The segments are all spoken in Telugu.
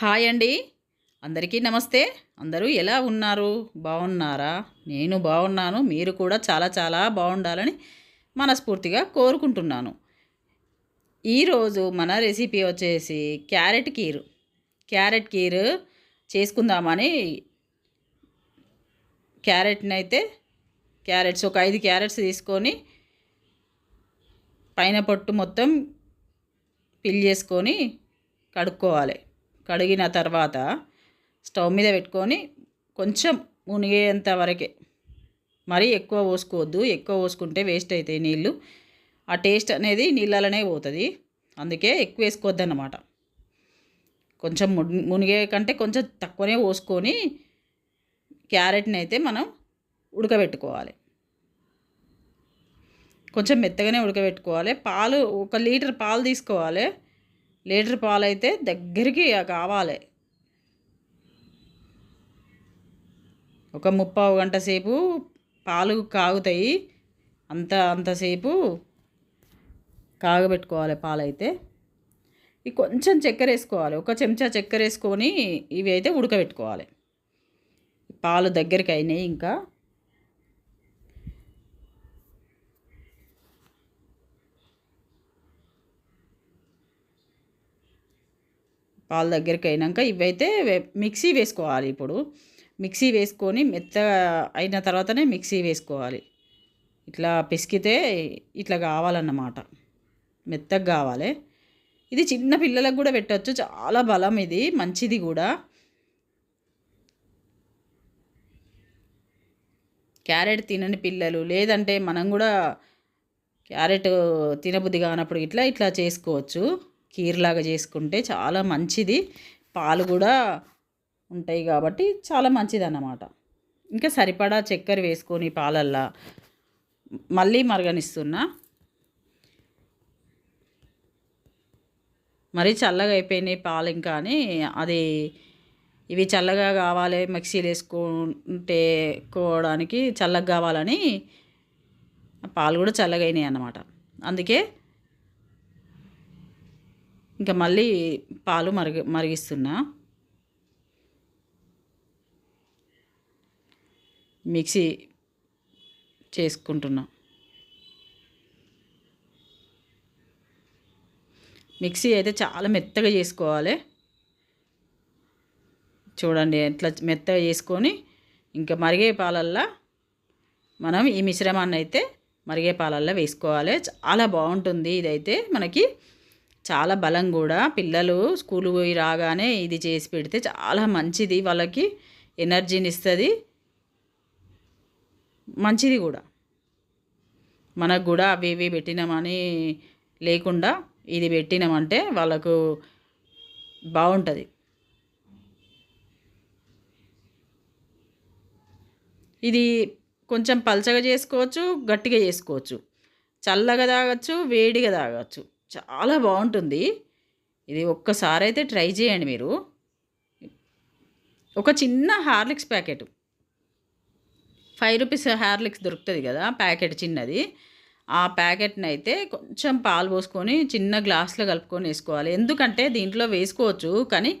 హాయ్ అండి. అందరికీ నమస్తే. అందరూ ఎలా ఉన్నారు? బాగున్నారా? నేను బాగున్నాను. మీరు కూడా చాలా చాలా బాగుండాలని మనస్ఫూర్తిగా కోరుకుంటున్నాను. ఈరోజు మన రెసిపీ వచ్చేసి క్యారెట్ కీరు. క్యారెట్ కీరు చేసుకుందామని క్యారెట్ని అయితే క్యారెట్స్ ఒక ఐదు క్యారెట్స్ తీసుకొని పైన పొట్టు మొత్తం పిల్ చేసుకొని కడుక్కోవాలి. కడిగిన తర్వాత స్టవ్ మీద పెట్టుకొని కొంచెం మునిగేంత వరకే మరీ ఎక్కువ పోసుకోవద్దు ఎక్కువ పోసుకుంటే వేస్ట్ అవుతాయి నీళ్ళు. ఆ టేస్ట్ అనేది నీళ్ళలోనే పోతుంది. అందుకే ఎక్కువ వేసుకోవద్దు అన్నమాట కొంచెం మునిగే కంటే కొంచెం తక్కువనే పోసుకొని క్యారెట్ని అయితే మనం ఉడకబెట్టుకోవాలి. కొంచెం మెత్తగానే ఉడకబెట్టుకోవాలి. పాలు ఒక లీటర్ పాలు తీసుకోవాలి. లీటర్ పాలైతే దగ్గరికి కావాలి. ఒక ముప్పావు గంట సేపు పాలు కాగుతాయి. అంత అంతసేపు కాగబెట్టుకోవాలి పాలైతే. ఇవి ఈ కొంచెం చక్కెర వేసుకోవాలి ఒక చెంచా చక్కెర వేసుకొని ఇవి అయితే ఉడకబెట్టుకోవాలి. పాలు దగ్గరికి అయినాయి ఇంకా. పాలు దగ్గరికి అయినాక ఇవైతే మిక్సీ వేసుకోవాలి ఇప్పుడు. మిక్సీ వేసుకొని మెత్తగా అయిన తర్వాతనే మిక్సీ వేసుకోవాలి. ఇట్లా పిసికితే ఇట్లా కావాలన్నమాట. మెత్తగా కావాలి. ఇది చిన్న పిల్లలకు కూడా పెట్టచ్చు. చాలా బలం ఇది. మంచిది కూడా. క్యారెట్ తినని పిల్లలు లేదంటే మనం కూడా క్యారెట్ తినబుద్ధి కానప్పుడు ఇట్లా ఇట్లా చేసుకోవచ్చు. కీర్లాగా చేసుకుంటే చాలా మంచిది. పాలు కూడా ఉంటాయి కాబట్టి చాలా మంచిది అన్నమాట ఇంకా సరిపడా చక్కెర వేసుకొని పాలల్లా మళ్ళీ మరగనిస్తున్నా. మరీ చల్లగా అయిపోయినాయి పాలు ఇంకా అని అది ఇవి చల్లగా కావాలి మిక్సీలు వేసుకుంటే కోవడానికి చల్లగా కావాలని పాలు కూడా చల్లగా అయినాయి అన్నమాట. అందుకే ఇంకా మళ్ళీ పాలు మరిగి మరిగిస్తున్నా. మిక్సీ చేసుకుంటున్నా. మిక్సీ అయితే చాలా మెత్తగా చేసుకోవాలి. చూడండి ఎట్లా మెత్తగా చేసుకొని ఇంకా మరిగే పాలల్లో మనం ఈ మిశ్రమాన్ని అయితే మరిగే పాలల్లో వేసుకోవాలి. చాలా బాగుంటుంది ఇదైతే మనకి. చాలా బలం కూడా. పిల్లలు స్కూల్ పోయి రాగానే ఇది చేసి పెడితే చాలా మంచిది. వాళ్ళకి ఎనర్జీని ఇస్తుంది మంచిది కూడా. మనకు కూడా అవి ఇవి పెట్టినామని లేకుండా ఇది పెట్టినామంటే వాళ్ళకు బాగుంటుంది. ఇది కొంచెం పల్చగా చేసుకోవచ్చు గట్టిగా చేసుకోవచ్చు. చల్లగా తాగొచ్చు వేడిగా తాగొచ్చు. చాలా బాగుంటుంది. ఇది ఒక్కసారి అయితే ట్రై చేయండి మీరు. ఒక చిన్న Horlicks packet. Five rupees Horlicks దొరుకుతుంది కదా ప్యాకెట్ చిన్నది. ఆ ప్యాకెట్ని అయితే కొంచెం పాలు పోసుకొని చిన్న గ్లాస్లో కలుపుకొని వేసుకోవాలి. ఎందుకంటే దీంట్లో వేసుకోవచ్చు కానీ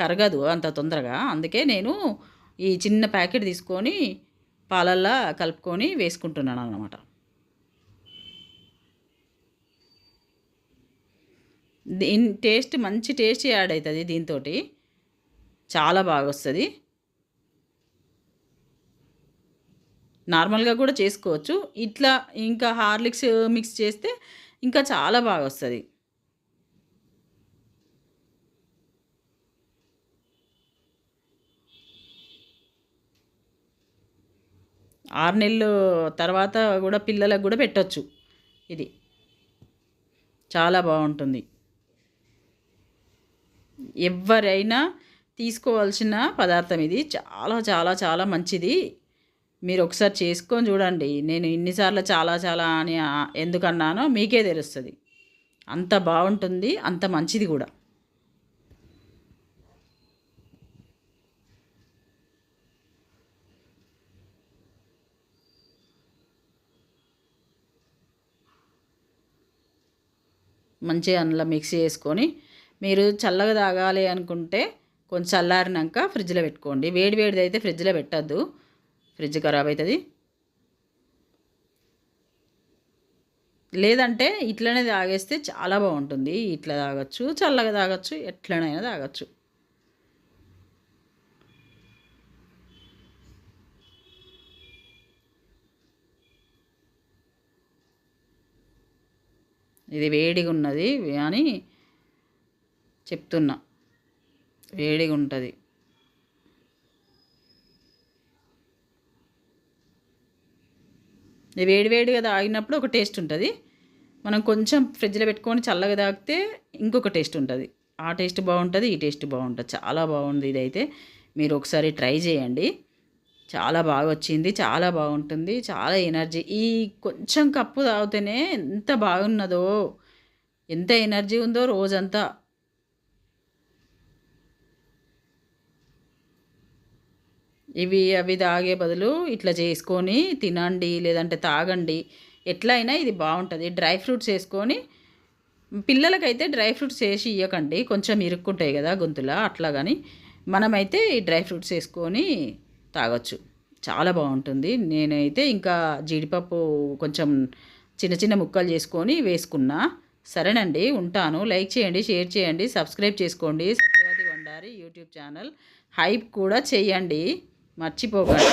కరగదు అంత తొందరగా. అందుకే నేను ఈ చిన్న ప్యాకెట్ తీసుకొని పాలల్లో కలుపుకొని వేసుకుంటున్నాను అన్నమాట. దీని టేస్ట్ మంచి టేస్ట్ యాడ్ అవుతుంది దీంతో చాలా బాగా వస్తుంది నార్మల్గా కూడా చేసుకోవచ్చు. ఇట్లా ఇంకా హార్లిక్స్ మిక్స్ చేస్తే ఇంకా చాలా బాగా వస్తుంది ఆరు నెలలు తర్వాత కూడా పిల్లలకు కూడా పెట్టచ్చు. ఇది. చాలా బాగుంటుంది. ఎవరైనా తీసుకోవాల్సిన పదార్థం ఇది. చాలా చాలా చాలా మంచిది. మీరు ఒకసారి చేసుకొని చూడండి. నేను ఇన్నిసార్లు చాలా చాలా అని ఎందుకన్నానో మీకే తెలుస్తుంది. అంత బాగుంటుంది. అంత మంచిది కూడా. మంచిగా అందులో మిక్స్ చేసుకొని మీరు చల్లగా తాగాలి అనుకుంటే కొంచెం చల్లారినాక ఫ్రిడ్జ్లో పెట్టుకోండి. వేడి వేడిది అయితే ఫ్రిడ్జ్లో పెట్టద్దు. ఫ్రిడ్జ్ ఖరాబ్ అవుతుంది లేదంటే ఇట్లనే తాగేస్తే చాలా బాగుంటుంది. ఇట్లా తాగొచ్చు చల్లగా తాగొచ్చు ఎట్లనైనా తాగొచ్చు. ఇది వేడిగా ఉన్నది అని చెప్తున్నా. వేడిగా ఉంటుంది ఇది వేడి వేడిగా తాగినప్పుడు ఒక టేస్ట్ ఉంటుంది. మనం కొంచెం ఫ్రిడ్జ్లో పెట్టుకొని చల్లగా తాగితే ఇంకొక టేస్ట్ ఉంటుంది. ఆ టేస్ట్ బాగుంటుంది ఈ టేస్ట్ బాగుంటుంది. చాలా బాగుంది ఇదైతే. మీరు ఒకసారి ట్రై చేయండి. చాలా బాగా వచ్చింది చాలా బాగుంటుంది చాలా ఎనర్జీ. ఈ కొంచెం కప్పు తాగితేనే ఎంత బాగున్నదో ఎంత ఎనర్జీ ఉందో రోజంతా. ఇవి అవి తాగే బదులు ఇట్లా చేసుకొని తినండి లేదంటే తాగండి. ఎట్లయినా ఇది బాగుంటుంది. డ్రై ఫ్రూట్స్ వేసుకొని పిల్లలకైతే డ్రై ఫ్రూట్స్ వేసి ఇవ్వకండి కొంచెం ఇరుక్కుంటాయి కదా గొంతులో అట్లా కానీ మనమైతే ఈ డ్రై ఫ్రూట్స్ వేసుకొని తాగొచ్చు. చాలా బాగుంటుంది. నేనైతే ఇంకా జీడిపప్పు కొంచెం చిన్న చిన్న ముక్కలు చేసుకొని వేసుకున్నా. సరేనండి ఉంటాను. లైక్ చేయండి షేర్ చేయండి సబ్స్క్రైబ్ చేసుకోండి. Satyavathi Vandari YouTube channel. Hype కూడా చేయండి. మర్చిపోకండి